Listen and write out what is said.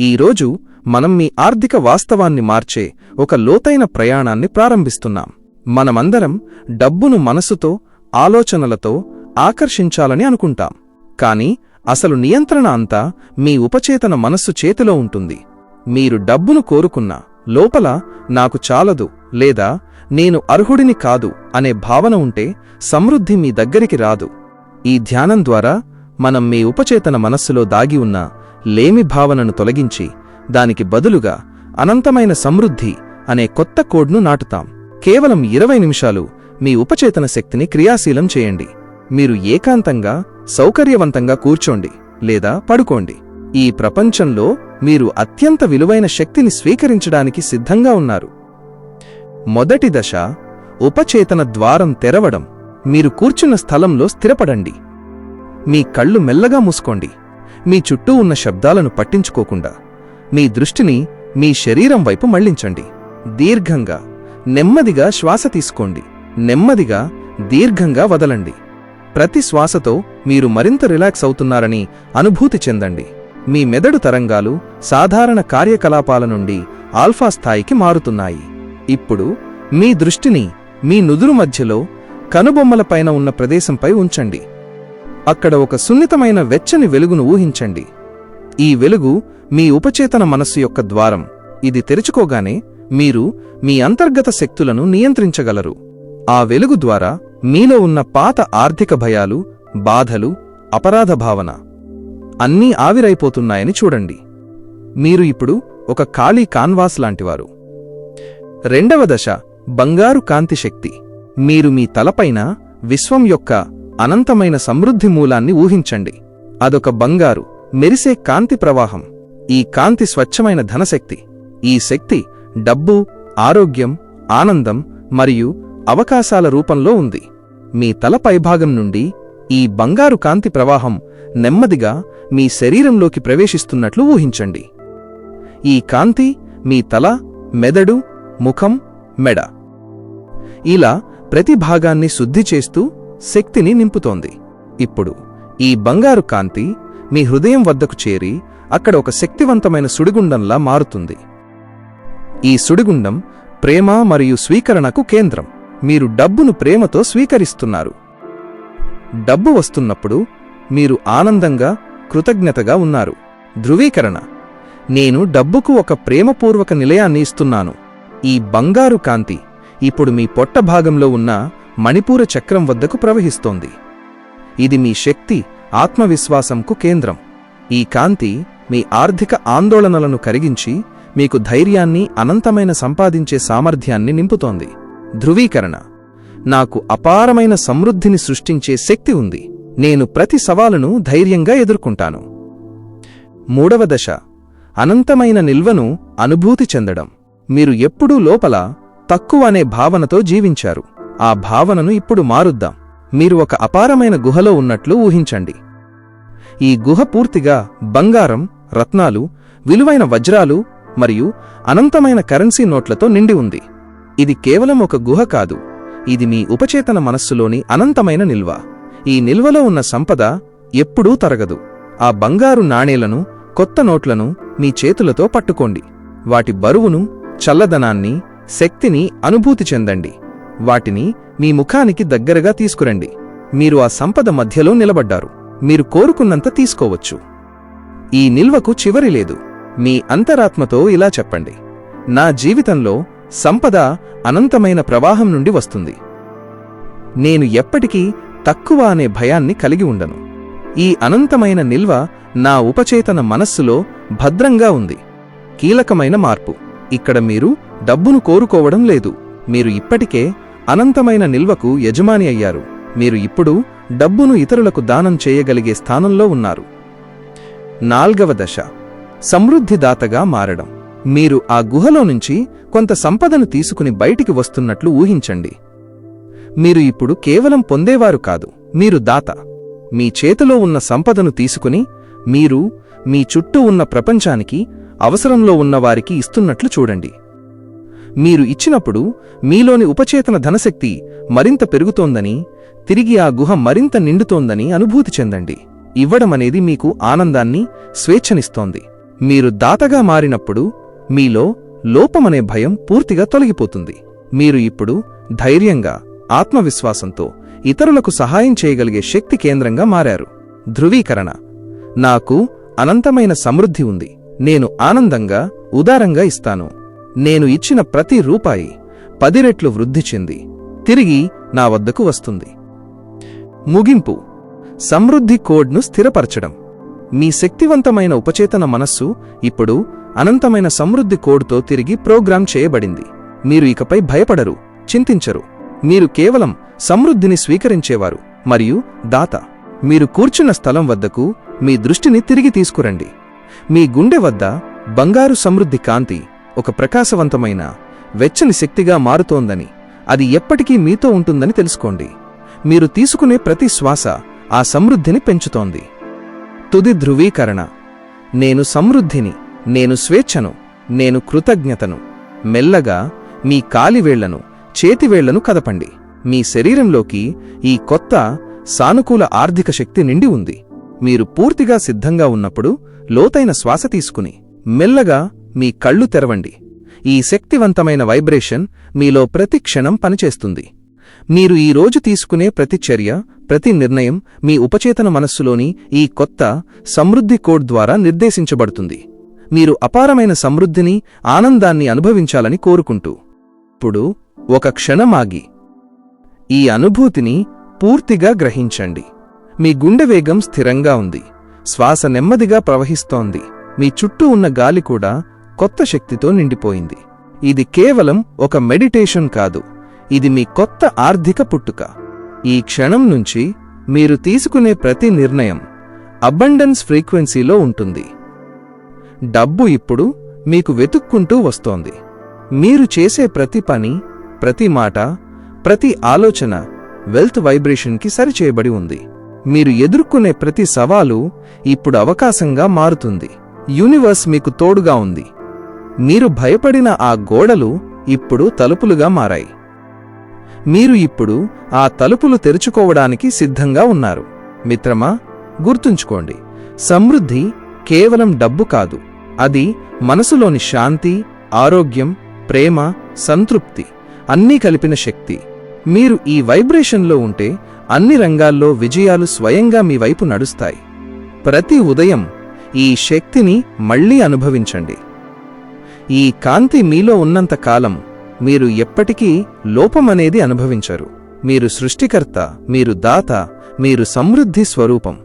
ఈరోజు మనం మీ ఆర్థిక వాస్తవాన్ని మార్చే ఒక లోతైన ప్రయాణాన్ని ప్రారంభిస్తున్నాం. మనమందరం డబ్బును మనసుతో ఆలోచనలతో ఆకర్షించాలని అనుకుంటాం. కాని అసలు నియంత్రణ అంతా మీ ఉపచేతన మనస్సు చేతిలో ఉంటుంది. మీరు డబ్బును కోరుకున్నా లోపల నాకు చాలదు లేదా నేను అర్హుడిని కాదు అనే భావన ఉంటే సమృద్ధి మీ దగ్గరికి రాదు. ఈ ధ్యానం ద్వారా మనం మీ ఉపచేతన మనస్సులో దాగి ఉన్న లేమి భావనను తొలగించి దానికి బదులుగా అనంతమైన సమృద్ధి అనే కొత్త కోడ్ను నాటుతాం. కేవలం ఇరవై నిమిషాలు మీ ఉపచేతన శక్తిని క్రియాశీలం చేయండి. మీరు ఏకాంతంగా సౌకర్యవంతంగా కూర్చోండి లేదా పడుకోండి. ఈ ప్రపంచంలో మీరు అత్యంత విలువైన శక్తిని స్వీకరించడానికి సిద్ధంగా ఉన్నారు. మొదటి దశ ఉపచేతన ద్వారం తెరవడం. మీరు కూర్చున్న స్థలంలో స్థిరపడండి. మీ కళ్ళు మెల్లగా మూసుకోండి. మీ చుట్టూ ఉన్న శబ్దాలను పట్టించుకోకుండా మీ దృష్టిని మీ శరీరం వైపు మళ్ళించండి. దీర్ఘంగా నెమ్మదిగా శ్వాస తీసుకోండి. నెమ్మదిగా దీర్ఘంగా వదలండి. ప్రతి శ్వాసతో మీరు మరింత రిలాక్స్ అవుతున్నారని అనుభూతి చెందండి. మీ మెదడు తరంగాలు సాధారణ కార్యకలాపాల నుండి ఆల్ఫా స్థాయికి మారుతున్నాయి. ఇప్పుడు మీ దృష్టిని మీ నుదురు మధ్యలో కనుబొమ్మలపైన ఉన్న ప్రదేశంపై ఉంచండి. అక్కడ ఒక సున్నితమైన వెచ్చని వెలుగును ఊహించండి. ఈ వెలుగు మీ ఉపచేతన మనస్సు యొక్క ద్వారం. ఇది తెరుచుకోగానే మీరు మీ అంతర్గత శక్తులను నియంత్రించగలరు. ఆ వెలుగు ద్వారా మీలో ఉన్న పాత ఆర్థిక భయాలు బాధలు అపరాధ భావన అన్నీ ఆవిరైపోతున్నాయని చూడండి. మీరు ఇప్పుడు ఒక ఖాళీ కాన్వాస్ లాంటివారు. రెండవ దశ బంగారు కాంతి శక్తి. మీరు మీ తలపైన విశ్వం యొక్క అనంతమైన సమృద్ధి మూలాన్ని ఊహించండి. అదొక బంగారు మెరిసే కాంతి ప్రవాహం. ఈ కాంతి స్వచ్ఛమైన ధనశక్తి. ఈ శక్తి డబ్బు ఆరోగ్యం ఆనందం మరియు అవకాశాల రూపంలో ఉంది. మీ తల పైభాగం నుండి ఈ బంగారు కాంతి ప్రవాహం నెమ్మదిగా మీ శరీరంలోకి ప్రవేశిస్తున్నట్లు ఊహించండి. ఈ కాంతి మీ తల మెదడు ముఖం మెడ. ఇలా ప్రతి భాగాన్ని శుద్ధి చేస్తూ శక్తిని నింపుతోంది. ఇప్పుడు ఈ బంగారు కాంతి మీ హృదయం వద్దకు చేరి అక్కడ ఒక శక్తివంతమైన సుడిగుండంలా మారుతుంది. ఈ సుడిగుండం ప్రేమ మరియు స్వీకరణకు కేంద్రం. మీరు డబ్బును ప్రేమతో స్వీకరిస్తున్నారు. డబ్బు వస్తున్నప్పుడు మీరు ఆనందంగా కృతజ్ఞతగా ఉన్నారు. ధృవీకరణ. నేను డబ్బుకు ఒక ప్రేమపూర్వక నిలయాన్ని ఇస్తున్నాను. ఈ బంగారు కాంతి ఇప్పుడు మీ పొట్ట భాగంలో ఉన్న మణిపూర చక్రం వద్దకు ప్రవహిస్తోంది. ఇది మీ శక్తి ఆత్మవిశ్వాసంకు కేంద్రం. ఈ కాంతి మీ ఆర్థిక ఆందోళనలను కరిగించి మీకు ధైర్యాన్ని అనంతమైన సంపాదించే సామర్థ్యాన్ని నింపుతోంది. ధృవీకరణ. నాకు అపారమైన సమృద్ధిని సృష్టించే శక్తి ఉంది. నేను ప్రతి సవాలును ధైర్యంగా ఎదుర్కొంటాను. మూడవ దశ. అనంతమైన నిల్వను అనుభూతి చెందడం. మీరు ఎప్పుడూ లోపల తక్కువ అనే భావనతో జీవించారు. ఆ భావనను ఇప్పుడు మారుద్దాం. మీరు ఒక అపారమైన గుహలో ఉన్నట్లు ఊహించండి. ఈ గుహ పూర్తిగా బంగారం రత్నాలు విలువైన వజ్రాలు మరియు అనంతమైన కరెన్సీ నోట్లతో నిండి ఉంది. ఇది కేవలం ఒక గుహ కాదు. ఇది మీ ఉపచేతన మనస్సులోని అనంతమైన నిల్వ. ఈ నిల్వలో ఉన్న సంపద ఎప్పుడూ తరగదు. ఆ బంగారు నాణేలను కొత్త నోట్లను మీ చేతులతో పట్టుకోండి. వాటి బరువును చల్లదనాన్ని శక్తిని అనుభూతి చెందండి. వాటిని మీ ముఖానికి దగ్గరగా తీసుకురండి. మీరు ఆ సంపద మధ్యలో నిలబడ్డారు. మీరు కోరుకున్నంత తీసుకోవచ్చు. ఈ నిల్వకు చివరి లేదు. మీ అంతరాత్మతో ఇలా చెప్పండి. నా జీవితంలో సంపద అనంతమైన ప్రవాహం నుండి వస్తుంది. నేను ఎప్పటికీ తక్కువ అనే భయాన్ని కలిగి ఉండను. ఈ అనంతమైన నిల్వ నా ఉపచేతన మనస్సులో భద్రంగా ఉంది. కీలకమైన మార్పు. ఇక్కడ మీరు డబ్బును కోరుకోవడం లేదు. మీరు ఇప్పటికే అనంతమైన నిల్వకు యజమాని అయ్యారు. మీరు ఇప్పుడు డబ్బును ఇతరులకు దానం చేయగలిగే స్థానంలో ఉన్నారు. నాల్గవ దశ. సమృద్ధిదాతగా మారడం. మీరు ఆ గుహలో నుంచి కొంత సంపదను తీసుకుని బయటికి వస్తున్నట్లు ఊహించండి. మీరు ఇప్పుడు కేవలం పొందేవారు కాదు మీరు దాత. మీ చేతిలో ఉన్న సంపదను తీసుకుని మీరు మీ చుట్టూ ఉన్న ప్రపంచానికి అవసరంలో ఉన్నవారికి ఇస్తున్నట్లు చూడండి. మీరు ఇచ్చినప్పుడు మీలోని ఉపచేతన ధనశక్తి మరింత పెరుగుతోందని తిరిగి ఆ గుహ మరింత నిండుతోందని అనుభూతి చెందండి. ఇవ్వడమనేది మీకు ఆనందాన్ని స్వేచ్ఛనిస్తోంది. మీరు దాతగా మారినప్పుడు మీలో లోపమనే భయం పూర్తిగా తొలగిపోతుంది. మీరు ఇప్పుడు ధైర్యంగా ఆత్మవిశ్వాసంతో ఇతరులకు సహాయం చేయగలిగే శక్తి కేంద్రంగా మారారు. ధృవీకరణ. నాకు అనంతమైన సమృద్ధి ఉంది. నేను ఆనందంగా ఉదారంగా ఇస్తాను. నేను ఇచ్చిన ప్రతి రూపాయి పది రెట్లు వృద్ధి చెంది తిరిగి నా వద్దకు వస్తుంది. ముగింపు. సమృద్ధి కోడ్ను స్థిరపరచడం. మీ శక్తివంతమైన ఉపచేతన మనస్సు ఇప్పుడు అనంతమైన సమృద్ధి కోడ్తో తిరిగి ప్రోగ్రామ్ చేయబడింది. మీరు ఇకపై భయపడరు చింతించరు. మీరు కేవలం సమృద్ధిని స్వీకరించేవారు మరియు దాత. మీరు కూర్చున్న స్థలం వద్దకు మీ దృష్టిని తిరిగి తీసుకురండి. మీ గుండె వద్ద బంగారు సమృద్ధి కాంతి ఒక ప్రకాశవంతమైన వెచ్చని శక్తిగా మారుతోందని అది ఎప్పటికీ మీతో ఉంటుందని తెలుసుకోండి. మీరు తీసుకునే ప్రతి శ్వాస ఆ సమృద్ధిని పెంచుతోంది. తుది ధృవీకరణ. నేను సమృద్ధిని నేను స్వేచ్ఛను నేను కృతజ్ఞతను. మెల్లగా మీ కాలివేళ్ళను చేతివేళ్ళను కదపండి. మీ శరీరంలోకి ఈ కొత్త సానుకూల ఆర్థిక శక్తి నిండి ఉంది. మీరు పూర్తిగా సిద్ధంగా ఉన్నప్పుడు లోతైన శ్వాస తీసుకుని మెల్లగా మీ కళ్ళు తెరవండి. ఈ శక్తివంతమైన వైబ్రేషన్ మీలో ప్రతి క్షణం పనిచేస్తుంది. మీరు ఈ రోజు తీసుకునే ప్రతి చర్య ప్రతి నిర్ణయం మీ ఉపచేతన మనస్సులోని ఈ కొత్త సమృద్ధి కోడ్ ద్వారా నిర్దేశించబడుతుంది. మీరు అపారమైన సమృద్ధిని ఆనందాన్ని అనుభవించాలని కోరుకుంటూ. ఇప్పుడు ఒక క్షణం ఆగి. ఈ అనుభూతిని పూర్తిగా గ్రహించండి. మీ గుండె వేగం స్థిరంగా ఉంది. శ్వాస నెమ్మదిగా ప్రవహిస్తోంది. మీ చుట్టూ ఉన్న గాలి కూడా కొత్త శక్తితో నిండిపోయింది. ఇది కేవలం ఒక మెడిటేషన్ కాదు. ఇది మీ కొత్త ఆర్థిక పుట్టుక. ఈ క్షణం నుంచి మీరు తీసుకునే ప్రతి నిర్ణయం అబండెన్స్ ఫ్రీక్వెన్సీలో ఉంటుంది. డబ్బు ఇప్పుడు మీకు వెతుక్కుంటూ వస్తోంది. మీరు చేసే ప్రతి పని ప్రతి మాట ప్రతి ఆలోచన వెల్త్ వైబ్రేషన్కి సరిచేయబడి ఉంది. మీరు ఎదుర్కొనే ప్రతి సవాలు ఇప్పుడు అవకాశంగా మారుతుంది. యూనివర్స్ మీకు తోడుగా ఉంది. మీరు భయపడిన ఆ గోడలు ఇప్పుడు తలుపులుగా మారాయి. మీరు ఇప్పుడు ఆ తలుపులు తెరుచుకోవడానికి సిద్ధంగా ఉన్నారు. మిత్రమా గుర్తుంచుకోండి సమృద్ధి కేవలం డబ్బు కాదు. అది మనసులోని శాంతి ఆరోగ్యం ప్రేమ సంతృప్తి అన్నీ కలిపిన శక్తి. మీరు ఈ వైబ్రేషన్లో ఉంటే అన్ని రంగాల్లో విజయాలు స్వయంగా మీ వైపు నడుస్తాయి. ప్రతి ఉదయం ఈ శక్తిని మళ్ళీ అనుభవించండి. ఈ కాంతి మీలో ఉన్నంత కాలం మీరు ఎప్పటికీ లోపమనేది అనుభవించరు. మీరు సృష్టికర్త మీరు దాత మీరు సమృద్ధి స్వరూపం.